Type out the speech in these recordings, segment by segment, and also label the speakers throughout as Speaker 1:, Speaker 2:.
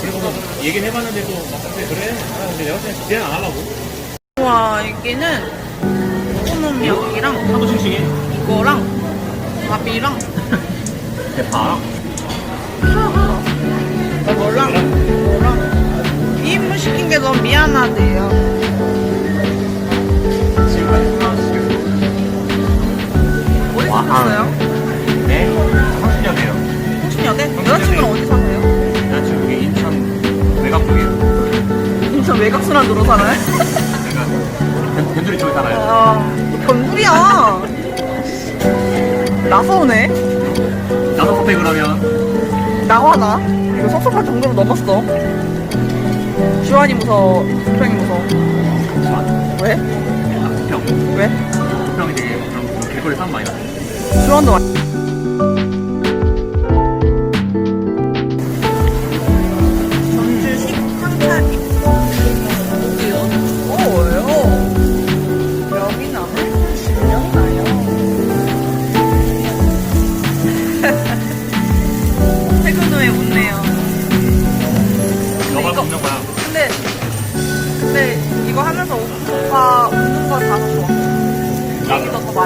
Speaker 1: 그리고 뭐 얘기는 해봤는데도 막 근데 그래. 아, 근데 내가 그냥 기대는 안 하려고.
Speaker 2: 와 이게는 오코노미야끼랑
Speaker 1: 하도 싱싱해.
Speaker 2: 이거랑 밥이랑
Speaker 1: 대파.
Speaker 2: 이거랑 이거랑 2인분 시킨 게 너무 미안하대요
Speaker 1: 와.
Speaker 2: 사셨어요?
Speaker 1: 외곽동이에요.
Speaker 2: 인천 외곽순환 도로 살아요?
Speaker 1: 변- 변두리 쪽에 살아요.
Speaker 2: 아 변두리야 나서오네
Speaker 1: 나도 커피 그러면.
Speaker 2: 나와나 이거 섭섭할 정도로 넘었어 주한이 무서워 수평이 무서워 왜?
Speaker 1: 아, 부평.
Speaker 2: 왜?
Speaker 1: 부평이 되게 그런 길거리 사람 많이 나.
Speaker 2: 주한도 와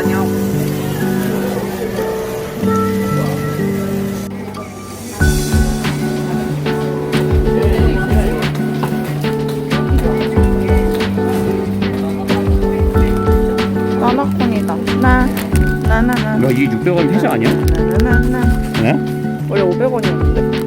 Speaker 2: 많이 하고 나나콘이다. 나 나나나.
Speaker 1: 야, 이게 600원 해자 아니야?
Speaker 2: 나나나.
Speaker 1: 네?
Speaker 2: 원래 500원이었는데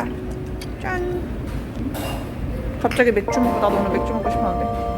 Speaker 2: 왔다. 짠. 갑자기 맥주 먹고 나도 오늘 맥주 먹고 싶었는데.